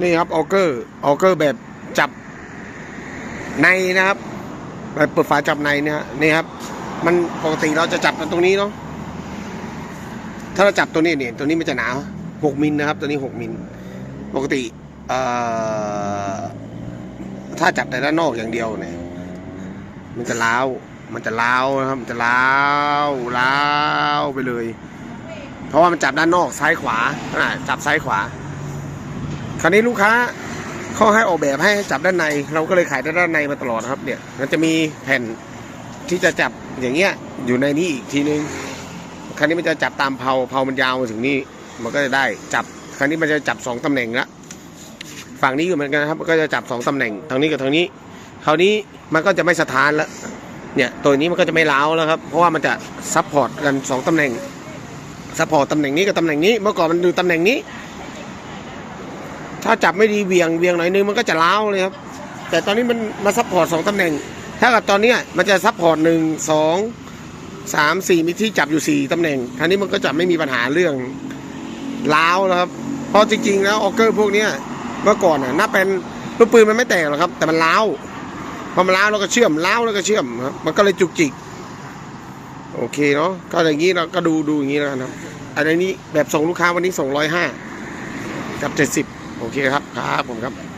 นี่ครับออเกอร์ออเกอร์แบบจับในนะครับแบบเปิดฝาจับในเนี่ยนี่ครับ มันปกติเราจะจับตรงนี้เนาะถ้าเราจับตัวนี้เนี่ยตัวนี้มันจะหนาหกมิลนะครับ ตัวนี้หกมิลปกติถ้าจับแต่ด้านนอกอย่างเดียวเนี่ย มันจะล้าวมันจะล้าวนะครับ มันจะล้าวล้าวไปเลย เพราะว่ามันจับด้านนอกซ้ายขวาจับซ้ายขวา คราวนี้ลูกค้าเขาให้ออกแบบให้จับด้านใน เราก็เลยขายด้านในมาตลอดครับ เนี่ย มันจะมีแผ่นที่จะจับอย่างเงี้ยอยู่ในนี้อีกทีนึงคราวนี้มันจะจับตามเพาเพามันยาวมาถึงนี่มันก็จะได้จับคราวนี้มันจะจับสองตำแหน่งละฝั่งนี้ก็เหมือนกันครับก็จะจับสองตำแหน่งทางนี้กับทางนี้คราวนี้มันก็จะไม่สถานแล้วเนี่ยตัวนี้มันก็จะไม่ล้าวแล้วครับเพราะว่ามันจะซัพพอร์ตกันสองตำแหน่งซัพพอร์ตตำแหน่งนี้กับตำแหน่งนี้เมื่อก่อนมันดูตำแหน่งนี้ ถ้าจับไม่ดีเวียงเวียงหน่อยนึงมันก็จะล้าวเลยครับ แต่ตอนนี้มันมาซัพพอร์ตสองตำแหน่ง ถ้ากับตอนนี้มันจะซัพพอร์ตหนึ่งสองสามสี่มีที่จับอยู่สี่ตำแหน่งคราวนี้มันก็จะไม่มีปัญหาเรื่องล้าวแล้วครับ เพราะจริงๆแล้วออกเกอร์พวกเนี้ยเมื่อก่อนน่ะน่าเป็นลูกปืนมันไม่แตกหรอกครับ แต่มันล้าวพอมันล้าวแล้วก็เชื่อมล้าวแล้วก็เชื่อมครับมันก็เลยจุกจิกโอเคเนาะก็อย่างนี้เราก็ดูดูอย่างนี้แล้วกันครับอันนี้แบบส่งลูกค้าวันนี้ส่งร้อยห้ากับเจ็ดสิบ โอเคครับครับผมครับ